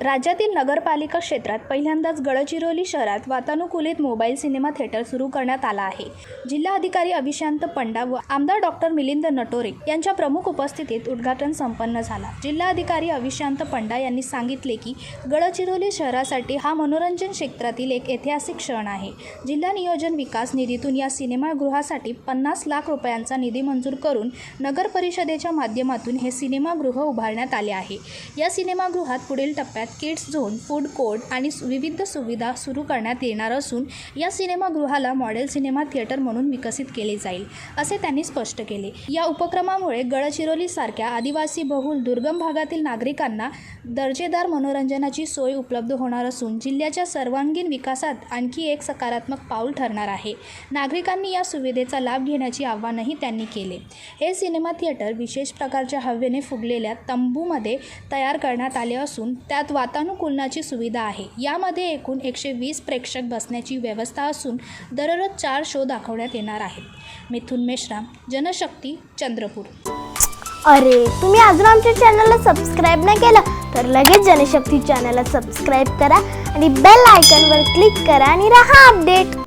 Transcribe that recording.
राज्यातील नगरपालिका क्षेत्रात पहिल्यांदाच गडचिरोली शहरात वातानुकूलित मोबाईल सिनेमा थिएटर सुरू करण्यात आला आहे. जिल्हा अधिकारी अभिशांत पंडा व आमदार डॉक्टर मिलिंद नटोरे यांच्या प्रमुख उपस्थितीत उद्घाटन संपन्न झाला. जिल्हा अधिकारी अभिशांत पंडा यांनी सांगितले की गडचिरोली शहरासाठी हा मनोरंजन क्षेत्रातील एक ऐतिहासिक क्षण आहे. जिल्हा नियोजन विकास निधीतून या सिनेमागृहासाठी पन्नास लाख रुपयांचा निधी मंजूर करून नगर परिषदेच्या माध्यमातून हे सिनेमागृह उभारण्यात आले आहे. या सिनेमागृहात पुढील टप्प्यात किड्स झोन फूड कोर्ट आणि विविध सुविधा सुरू करण्यात येणार असून या सिनेमागृहाला मॉडेल सिनेमा थिएटर म्हणून विकसित केले जाईल असे त्यांनी स्पष्ट केले. या उपक्रमामुळे गडचिरोलीसारख्या आदिवासी बहुल दुर्गम भागातील नागरिकांना दर्जेदार मनोरंजनाची सोय उपलब्ध होणार असून जिल्ह्याच्या सर्वांगीण विकासात आणखी एक सकारात्मक पाऊल ठरणार आहे. नागरिकांनी या सुविधेचा लाभ घेण्याचे आव्हानही त्यांनी केले. हे सिनेमा थिएटर विशेष प्रकारच्या हवेने फुगलेल्या तंबूमध्ये तयार करण्यात आले असून त्यात वातानुकूलनाची सुविधा आहे. यामध्ये एकूण एकशे वीस प्रेक्षक बसण्याची व्यवस्था असून दररोज चार शो दाखवण्यात येणार आहेत. मिथुन मेश्राम जनशक्ती चंद्रपूर. अरे तुम्ही अजून आमच्या चॅनलला सबस्क्राईब नाही केलं तर लगेच जनशक्ती चॅनलला सबस्क्राईब करा आणि बेल आयकॉनवर क्लिक करा आणि राहा अपडेट